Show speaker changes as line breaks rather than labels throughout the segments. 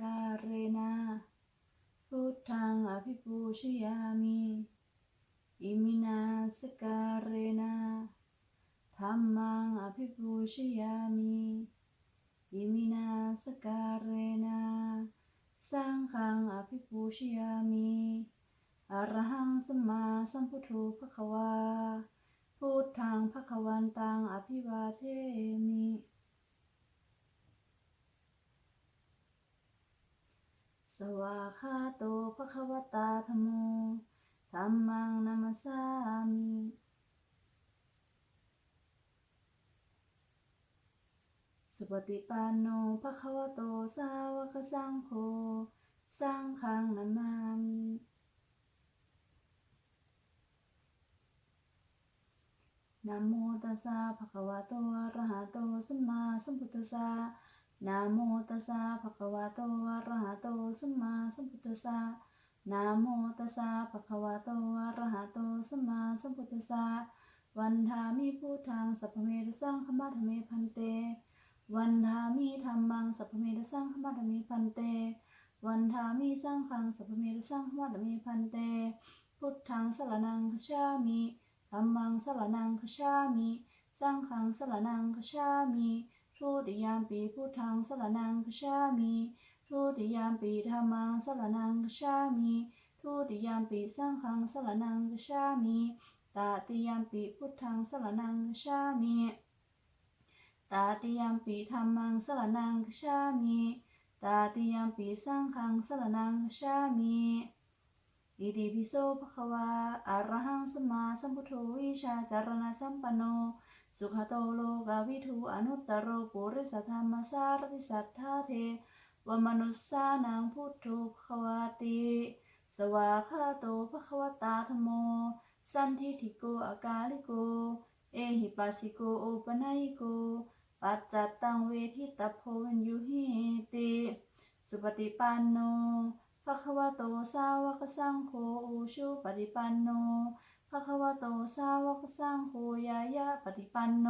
การเรนะพุทธังอภิปูชยามิอิมินาสการเรนะธัมมังอภิปูชยามิอิมินาสการเรนะสังฆังอภิปูชยามิอรหังสัมมาสัมพุทโธภควาพุทธังภควันตังอภิวาเทมิ ส วาคาโตภะคะวตาธโมธัมมังนัมสสามิสุปฏิปันโนภะคะวโตสาวกสังโฆสังฆังนามามินะโมตัสสะภะคะวะโตอะระหะโตสัมมาสัมพุทธัสสะ นะโมตัสสะภะคะวะโตอะระหะโตสัมมาสัมพุทธัสสะนะโมตัสสะภะคะวะโตอะระหะโตสัมมาสัมพุทธัสสะวันทามิพุทธังสัพพะเมตสังฆมัธเมพันเต วันทามิธัมมังสัพพะเมตสังฆมัธเมพันเต วันทามิสังฆังสัพพะเมตสังฆมัธเมพันเต พุทธังสรณังคัจฉามิธัมมังสรณังคัจฉามิ สังฆังสรณังคัจฉามิ ทุติยามปีพุทธังสรณังคัจฉามิทุติยามปีธัมมังสรณังคัจฉามิทุติยามปีสังฆังสรณังคัจฉามิตาติยามปีพุทธังสรณังคัจฉามิตาติยามปีธัมมังสรณังคัจฉามิตาติยามปีสังฆังสรณังคัจฉามิอิติปิโสภควาอรหังสมมาสัมพุทโธวิชาจารณะสัมปันโน สุขโตโลกาวิทูอนุตตรโรปุริสธรรมสารติสัทธาเทวมนุสสานังพุทโธภะควาติ สวาคาโตภะคะวตาธโม สันทิทิโกอากาลิโก เอหิปัสสิโกโอปนัยโก ปัจจัตตังเวทิตาโพวินยุหิติ สุปฏิปันโนภะคะวโตสาวกสังโฆอุชุปฏิปันโน ภะคะวะโตสาวกสังโฆยายะปฏิปันโน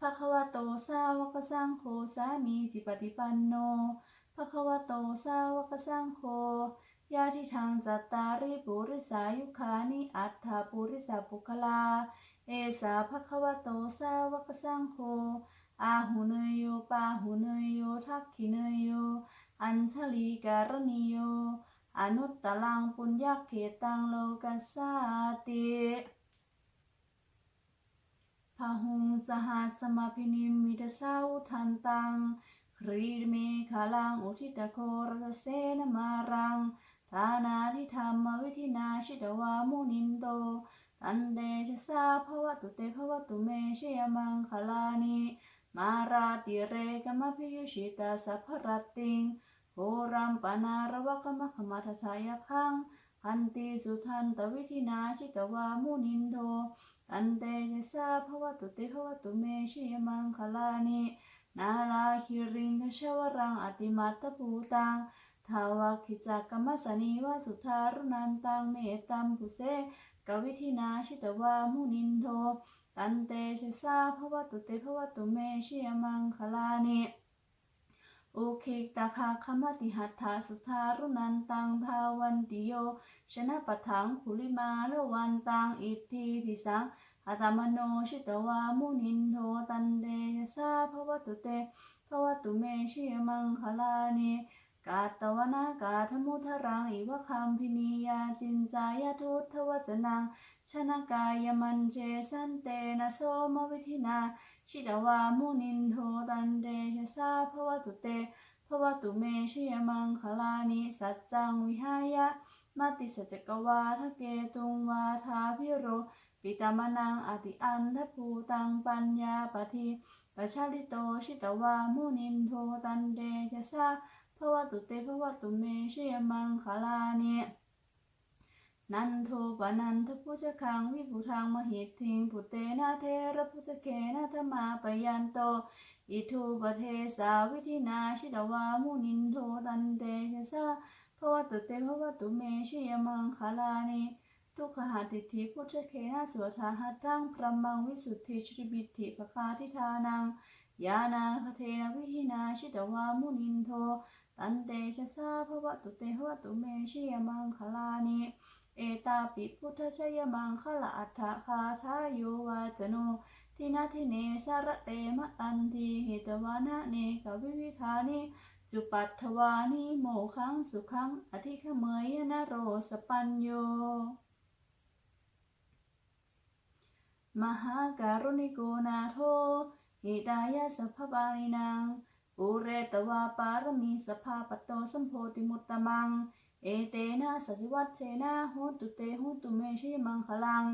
ภะคะวะโตสาวกสังโฆสามีจิปฏิปันโนภะคะวะโตสาวกสังโฆยาทิทางจัตตาริปุริสายุคานิอัตถาปุริสาปุคลา เอสาภะคะวะโตสาวกสังโฆอาหุเนยโยปาหุเนยโยทักขิเนยโยอัญชลีการณิโย อนุตตลังปุญญเขตังโลกัสสาติพหุงสหัสมาพินิมมิตาสาอุทันตังครีเมฆาลังอุทิตโครตเสนมารังทานาทิธรรมวิธินาชิตวามุนินโตตันเดชสาภวตุเตภวตุเมชยมังคลานิมาราติเรกมพิยุชิตาสัพพรติง โหรัมปนารวกมะขมัททายคังพันติสุทันตวิธินาชิตวามุนินโทตันเตชะสาภวตุเตภวตุเมชิยมังคลานินาราคิริงคชวรังอติมัตตภูตังทาวาคิจักกมัสสนีวาสุทารุนันตังเมตตัมปุเสกวิธินาชิตวามุนินโทตันเตชะสาภวตุเตภวตุเมชิยมังคลานิ อุคิกตาคาคมติหัตถาสุทารุนันตังภาวันติโย ชนะปะถังคุลิมาลวันตังอิทธิพิสังอัตมโนชิตวามุนินโทตันเดยสาภวตุเตภวตุเมชิมังคลานิกาตวนา กาธมุทรัง อิวะคัมพินียาจินจายาทุทวจนัง ชนะกายมันเจสันเตนะโสมวิธินา ชิตวามุนินโทตันเดชะสาภวตุเตภวตุเมชยมังคลานิสัจจังวิหายะมาติสัจกวาทะเกตุงวาทาพิโร ปิตามนังอติอันทภูตังปัญญาปทิปชาลิโตชิตวามุนินโทตันเดชะสาภวตุเตภวตุเมชยมังคลานิ นันโทปนันทพุชคังวิภูทางมหิตทิงพุเตนะเทระพุชเคนะธรรมาปยันโต อิทูปเทสาวิธินาชิตวามุนินโท ตันเตชะสาภวตุเตภวตุเมชิยมังคลานิทุกขหาติทิพุชเคนะสวทาหัตังพรหมังวิสุทธิชริบิทิปคาทิทานังยานาคเทนะวิหินาชิตวามุนินโทตันเตชะสาภวตุเตภวตุเมชิยมังคลานิ เอตาปิพุทธชยมังคละอัฏฐคาทายโยวาจโนทินาทิเนสารเตมะตันทีเหตวานะเนกวิวิธานิจุปัตถวานิโมขังสุขังอธิขเมยนโรสปัญโยมหาการุณิโกนาโทหิตายาสัพพบาลินังปุเรตวาปารมีสภาปโตสัมโพติมุตตมัง เอเตนะสัจวัตเชนะโหตุเตโหตุเมชิมังคลัง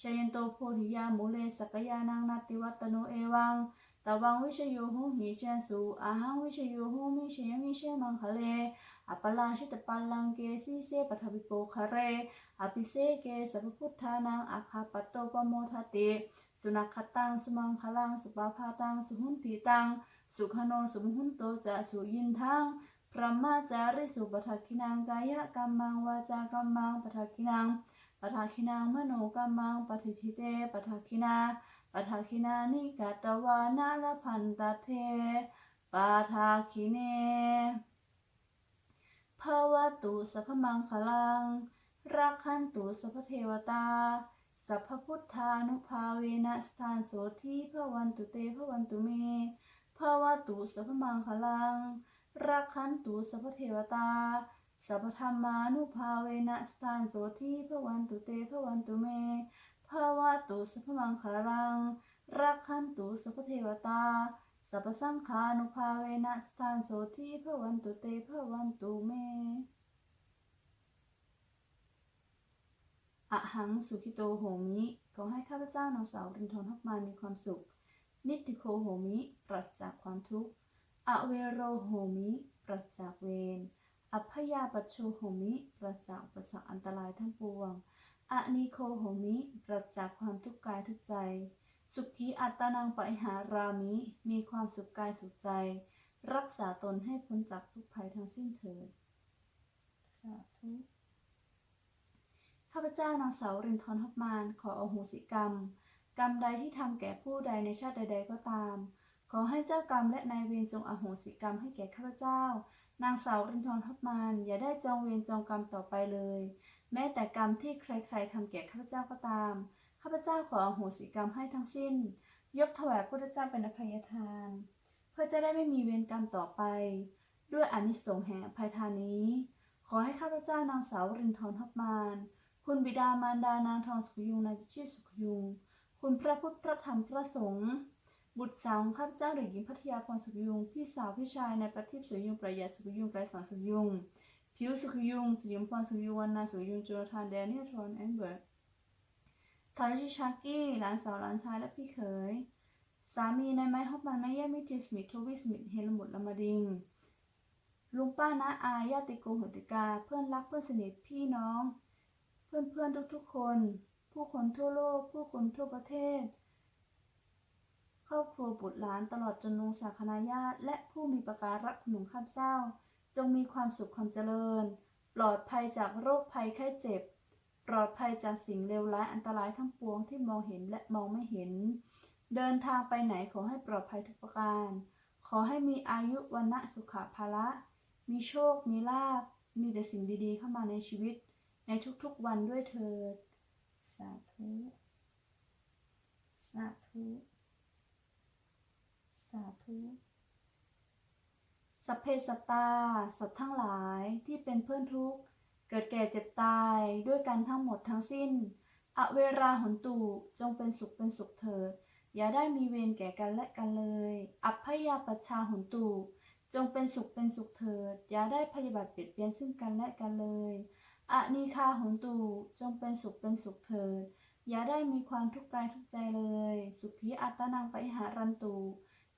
ชยันโตโพธิยามุเลสกยานังนาติวัตโนเอวังตวังวิชโยโหหิเชนสุอาหังวิชโยโหมิเชยมิเชมังคะเลอปลาชิตปัลลังเกสีเสปทวิโปคะเรอภิเสเกสัพพุทธานังอาคาปโตปโมทติสุนัขตังสุมังคลังสุปาพาตังสุหุนติตังสุขโนสุมหุนโตจะสุยินทัง พระมาจาริสุปทักขินังกายกรรมังวาจากรรมังปทักขินังปทักขินังมโนกรรมังปฏิทิเตปทักขินาปทักขินานิกาตวานาลพันตเทปทักขิเนภาวตุสัพพมังคลังรักขันตุสัพเทวตาสัพพพุทธานุภาเวนะสถานโสทีพระวันตุเตพระวันตุเมภาวตุสัพพมังคลัง รักขันตุสัพเทวตา สัพพธรรมานุภาเวนะสถานโสทีพระวันตุเตพระวันตุเมภาวะตุสัพมังคลัง รักขันตุสัพเทวตา สัพพสังฆานุภาเวนะสถานโสทีพระวันตุเตพระวันตุเมอหังสุขิโตโหมิขอให้ข้าพเจ้านางสาวรินทรทัพมามีความสุข นิติโคโหมิปราศจากความทุกข์ อเวโรโหมิ ปราจากเวร อัพยาปัชโชโหมิ ปราจากอุปสรรคอันตรายทั้งปวงอะนิโคโหมิ ปราจากความทุกข์กายทุกใจ สุขีอัตตานังปะหารามิ มีความสุขกายสุขใจ รักษาตนให้พ้นจากทุกภัยทั้งสิ้นเถิด สาธุข้าพเจ้านางสาวรินทรทัพมาน ขออโหสิกรรม กรรมใดที่ทำแก่ผู้ใดในชาติใด ๆ ก็ตาม ขอให้เจ้ากรรมและนายเวรจงอโหสิกรรมให้แก่ข้าพเจ้า นางสาวรินทร์ทัพมานอย่าได้จองเวรจองกรรมต่อไปเลย แม้แต่กรรมที่ใครๆทำแก่ข้าพเจ้าก็ตาม ข้าพเจ้าขออโหสิกรรมให้ทั้งสิ้น ยกถวายพระพุทธเจ้าเป็นอภัยทาน เพื่อจะได้ไม่มีเวรกรรมต่อไป ด้วยอนิสงส์แห่งอภัยทานนี้ ขอให้ข้าพเจ้านางสาวรินทร์ทัพมานคุณบิดามารดานางทองสุขยุงนายชื่อสุขยุง คุณพระพุทธพระธรรมพระสงฆ์ บุตรสาวของข้าพเจ้าเด็กหญิงพัทยาพรสุขยุง พี่สาวพี่ชายในประทีปสุขยุงประหยัดสุขยุงไกรสอนสุขยุง ผิวสุขยุงสุขยุงพรสุขยุงวันนาสุขยุงจนาธานแดเนียลทรอนแอนเบิร์ตทาริชิชากี้หลานสาวหลานชายและพี่เขย สามีในไม้ฮอปมันแม่ย่มิทิสมิธโทวิสมิธเฮลมุดละมาดิงลุงป้าน้าอาญาติโกโหติกา เพื่อนรักเพื่อนสนิทพี่น้อง เพื่อนเพื่อนทุกๆคน ผู้คนทั่วโลก ผู้คนทั่วประเทศ ครอบครัวบุตรหลานตลอดจนวงศาคณาญาติและผู้มีประการักคุณหนุนข้าพเจ้า จงมีความสุขความเจริญ ปลอดภัยจากโรคภัยไข้เจ็บ ปลอดภัยจากสิ่งเลวร้ายอันตรายทั้งปวงที่มองเห็นและมองไม่เห็น เดินทางไปไหนขอให้ปลอดภัยทุกประการ ขอให้มีอายุวันะสุขภาละมีโชค มีลาภมีแต่สิ่งดีๆ เข้ามาในชีวิต ในทุกๆวันด้วยเถิด สาธุ สาธุ สาธุสัพเพสตตา สัตว์ทั้งหลายที่เป็นเพื่อนทุกข์ เกิดแก่เจ็บตายด้วยกันทั้งหมดทั้งสิ้น อเวราหนตุจงเป็นสุขเป็นสุขเถิด อย่าได้มีเวรแก่กันและกันเลย อัพยาปชชาหนตุจงเป็นสุขเป็นสุขเถิด อย่าได้พยาบาทเบียดเบียนซึ่งกันและกันเลยอะนีคาหนตุจงเป็นสุขเป็นสุขเถิด อย่าได้มีความทุกข์กายทุกใจเลย สุขีอัตตนังไปหารันตุ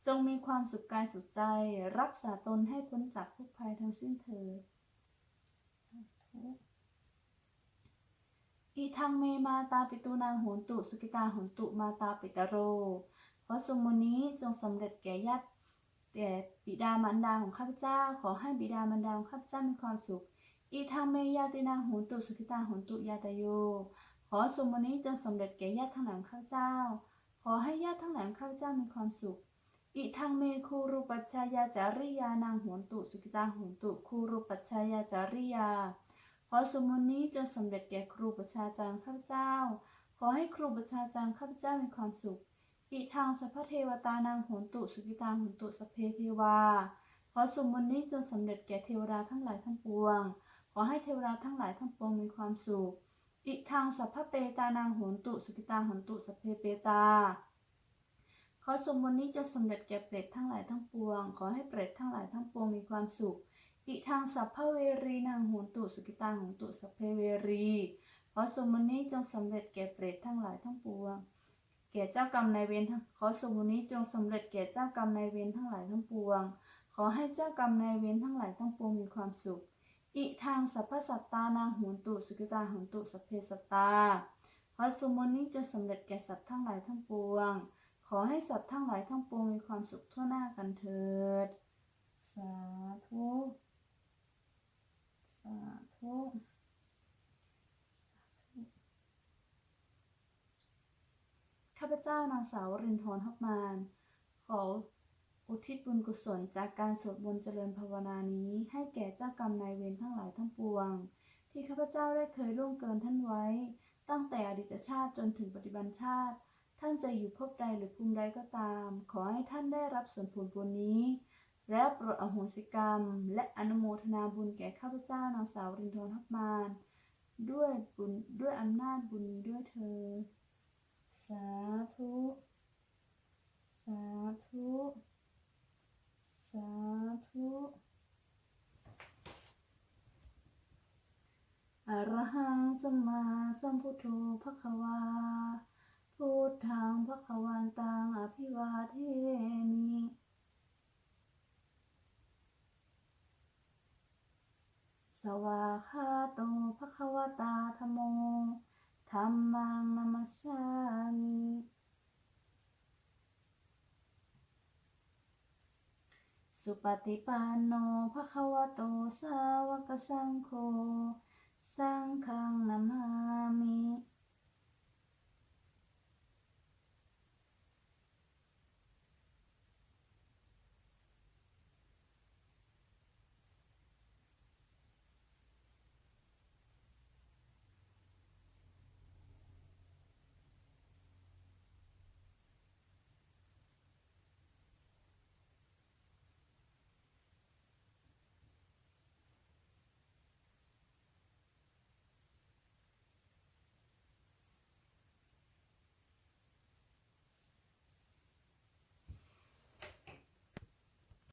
จงมีความสุขกายสุขใจ รักษาตนให้พ้นจากทุกภัยทั้งสิ้นเถิดอีทังเมมาตาปิตูนางโหนตุสุกิตาโหนตุมาตาปิตโรเพระสมมุนี้จงสำเร็จแก่ญาติแก่บิดามารดาของข้าพเจ้า ขอให้บิดามารดาของข้าพเจ้ามีความสุข อีทังเมยาตินางโหนตุสุกิตาโหนตุยาตโย ขอสมมุนี้จงสำเร็จแก่ญาติทั้งหลายข้าพเจ้า ขอให้ญาติทั้งหลายข้าพเจ้ามีความสุข อิทังเมคูรุปัชชายาจาริยานางโหนตุสุกิตาโหนตุคูรุปัชชายาจาริยา ขอสมุนนี้จงสำเร็จแก่ครูประชาจารย์ข้าพเจ้า ขอให้ครูประชาจารย์ข้าพเจ้ามีความสุข อิทางสัพพเทวตานางโหนตุสุกิตาโหนตุสเพเทวา ขอสมุนนี้จงสำเร็จแก่เทวดาทั้งหลายทั้งปวง ขอให้เทวดาทั้งหลายทั้งปวงมีความสุข อิทางสัพพเปตานางโหนตุสุกิตาโหนตุสพเพเปตา อสมมุตินี้จะสำเร็จแก่เปรตทั้งหลายทั้งปวง ขอให้เปรตทั้งหลายทั้งปวงมีความสุข อิทางสัพพเวรีนางหนตุสุกิตาหนตุสัพเพเวรี ขอสมมุตินี้จงสำเร็จแก่เปรตทั้งหลายทั้งปวง แก่เจ้ากรรมนายเวรทั้งขอสมมุตินี้จงสำเร็จแก่เจ้ากรรมนายเวรทั้งหลายทั้งปวง ขอให้เจ้ากรรมนายเวรทั้งหลายทั้งปวงมีความสุข อิทางสัพพสัตตานางหนตุสุกิตาหนตุสัพเพสัตตา ขอสมมุตินี้จงสำเร็จแก่สัตว์ทั้งหลายทั้งปวง ขอให้สัตว์ทั้งหลายทั้งปวงมีความสุขทั่วหน้ากันเถิด สาธุ สาธุ สาธุ ข้าพเจ้านางสาวรินทร์ฮับมาน ขออุทิศบุญกุศลจากการสวดมนต์เจริญภาวนานี้ ให้แก่เจ้ากรรมนายเวรทั้งหลายทั้งปวง ที่ข้าพเจ้าได้เคยร่วงเกินท่านไว้ ตั้งแต่อดีตชาติจนถึงปัจจุบันชาติ ท่านจะอยู่ภพใดหรือภูมิใดก็ตาม ขอให้ท่านได้รับส่วนผลบุญนี้ และโปรดอโหสิกรรม และอนุโมทนาบุญแก่ข้าพเจ้านางสาวรินทร์ทัพมานด้วยบุญด้วยอำนาจบุญนี้ด้วยเธอ สาธุ สาธุ สาธุอรหังสัมมาสัมพุทโธภควา พุทธังภควันตังอภิวาเทมิสวาคาโตภควตาธโมธัมมังนามัสสามิสุปฏิปันโนภควโตสาวกสังโฆ สังฆังนามา